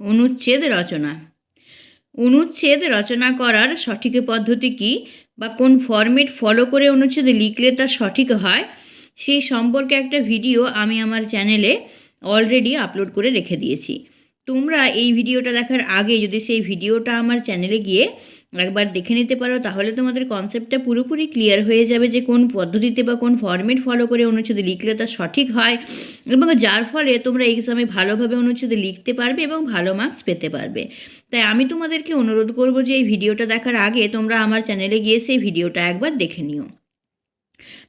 অনুচ্ছেদ রচনা। অনুচ্ছেদ রচনা করার সঠিক পদ্ধতি কী বা কোন ফর্মেট ফলো করে অনুচ্ছেদ লিখলে তা সঠিক হয়, সেই সম্পর্কে একটা ভিডিও আমি আমার চ্যানেলে অলরেডি আপলোড করে রেখে দিয়েছি। তোমরা এই ভিডিওটা দেখার আগে যদি সেই ভিডিওটা আমার চ্যানেলে গিয়ে একবার দেখে নিতে পারো, তাহলে তোমাদের কনসেপ্টটা পুরোপুরি ক্লিয়ার হয়ে যাবে যে কোন পদ্ধতিতে বা কোন ফরম্যাট ফলো করে অনুচ্ছেদ লিখলে তা সঠিক হয় এবং যার ফলে তোমরা এক্সামে ভালোভাবে অনুচ্ছেদ লিখতে পারবে এবং ভালো মার্কস পেতে পারবে। তাই আমি তোমাদেরকে অনুরোধ করব যে এই ভিডিওটা দেখার আগে তোমরা আমার চ্যানেলে গিয়ে সেই ভিডিওটা একবার দেখে নিও।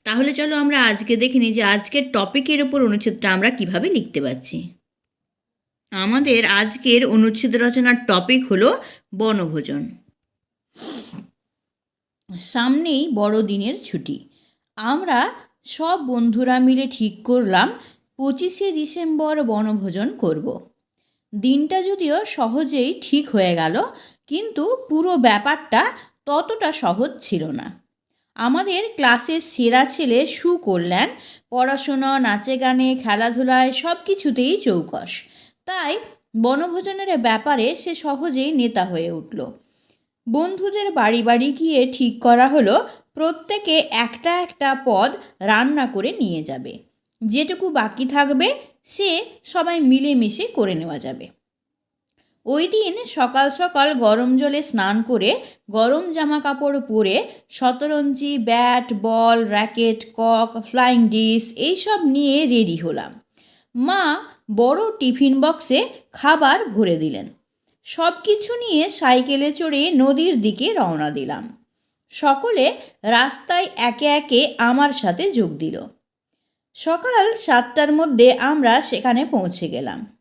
তাহলে চলো আমরা আজকে দেখে নিই যে আজকের টপিকের ওপর অনুচ্ছেদটা আমরা কীভাবে লিখতে পারছি। আমাদের আজকের অনুচ্ছেদ রচনার টপিক হলো বনভোজন। সামনেই বড়দিনের ছুটি। আমরা সব বন্ধুরা মিলে ঠিক করলাম, পঁচিশে ডিসেম্বর বনভোজন করব। দিনটা যদিও সহজেই ঠিক হয়ে গেল, কিন্তু পুরো ব্যাপারটা ততটা সহজ ছিল না। আমাদের ক্লাসের সেরা ছেলে সুকল্যাণ পড়াশোনা, নাচে গানে, খেলাধুলায় সব কিছুতেই চৌকস। তাই বনভোজনের ব্যাপারে সে সহজেই নেতা হয়ে উঠল। বন্ধুদের বাড়ি বাড়ি গিয়ে ঠিক করা হলো, প্রত্যেকে একটা একটা পদ রান্না করে নিয়ে যাবে। যেটুকু বাকি থাকবে, সে সবাই মিলেমিশে করে নেওয়া যাবে। ওই দিন সকাল সকাল গরম জলে স্নান করে গরম জামা কাপড় পরে শতরঞ্জি, bat, ball, racket, cock, flying disc এইসব নিয়ে রেডি হলাম। মা বড় টিফিন বক্সে খাবার ভরে দিলেন। সব কিছু নিয়ে সাইকেলে চড়ে নদীর দিকে রওনা দিলাম। সকলে রাস্তায় একে একে আমার সাথে যোগ দিল। সকাল সাতটার মধ্যে আমরা সেখানে পৌঁছে গেলাম।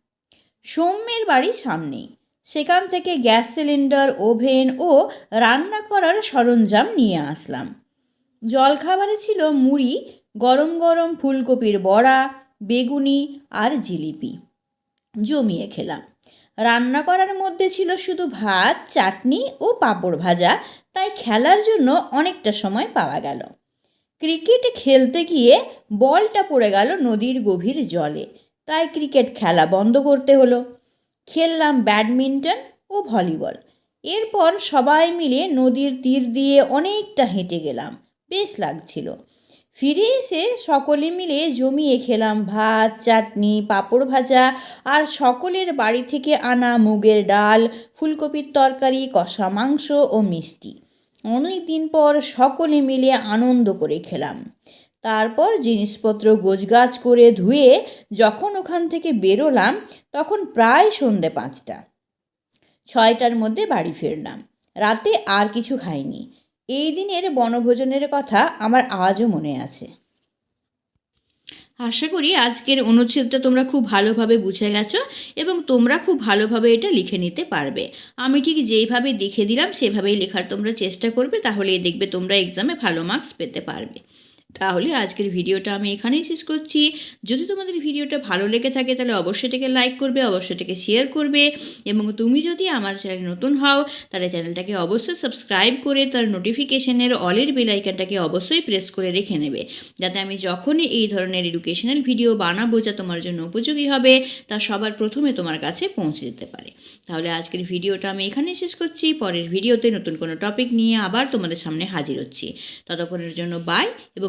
সৌম্যের বাড়ি সামনেই। সেখান থেকে গ্যাস সিলিন্ডার, ওভেন ও রান্না করার সরঞ্জাম নিয়ে আসলাম। জলখাবারে ছিল মুড়ি, গরম গরম ফুলকপির বড়া, বেগুনি আর জিলিপি। জমিয়ে খেলাম। রান্না করার মধ্যে ছিল শুধু ভাত, চাটনি ও পাঁপড় ভাজা। তাই খেলার জন্য অনেকটা সময় পাওয়া গেল। ক্রিকেট খেলতে গিয়ে বলটা পড়ে গেল নদীর গভীর জলে। তাই ক্রিকেট খেলা বন্ধ করতে হলো। খেললাম ব্যাডমিন্টন ও ভলিবল। এরপর সবাই মিলে নদীর তীর দিয়ে অনেকটা হেঁটে গেলাম। বেশ লাগছিল। ফিরে এসে সকলে মিলে জমিয়ে খেলাম ভাত, চাটনি, পাঁপড় ভাজা আর সকলের বাড়ি থেকে আনা মুগের ডাল, ফুলকপির তরকারি, কষা মাংস ও মিষ্টি। অনেক দিন পর সকলে মিলে আনন্দ করে খেলাম। তারপর জিনিসপত্র গোছগাছ করে ধুয়ে যখন ওখান থেকে বেরোলাম, তখন প্রায় সন্ধে পাঁচটা। ছয়টার মধ্যে বাড়ি ফিরলাম। রাতে আর কিছু খাইনি। এই দিনের বনভোজনের কথা আমার আজও মনে আছে। আশা করি আজকের অনুচ্ছেদটা তোমরা খুব ভালোভাবে বুঝে গেছো এবং তোমরা খুব ভালোভাবে এটা লিখে নিতে পারবে। আমি ঠিক যেইভাবে দেখে দিলাম, সেভাবেই লেখার তোমরা চেষ্টা করবে তাহলে দেখবে তোমরা এক্সামে ভালো মার্কস পেতে পারবে। তাহলে আজকের ভিডিওটা আমি এখানেই শেষ করছি। যদি তোমাদের ভিডিওটা ভালো লেগে থাকে তাহলে অবশ্যই এটাকে লাইক করবে, অবশ্যই এটাকে শেয়ার করবে এবং তুমি যদি আমার চ্যানেল নতুন হও, তাহলে চ্যানেলটাকে অবশ্যই সাবস্ক্রাইব করে তার নোটিফিকেশনের অলের বেল আইকনটাকে অবশ্যই প্রেস করে রেখে নেবে। যাতে আমি যখনই এই ধরনের এডুকেশনাল ভিডিও বানাবো যা তোমার জন্য উপযোগী হবে, তা সবার প্রথমে তোমার কাছে পৌঁছে যেতে পারে। তাহলে আজকের ভিডিওটা আমি এখানেই শেষ করছি। পরের ভিডিওতে নতুন কোনো টপিক নিয়ে আবার তোমাদের সামনে হাজির হচ্ছি। ততক্ষণের জন্য বাই এবং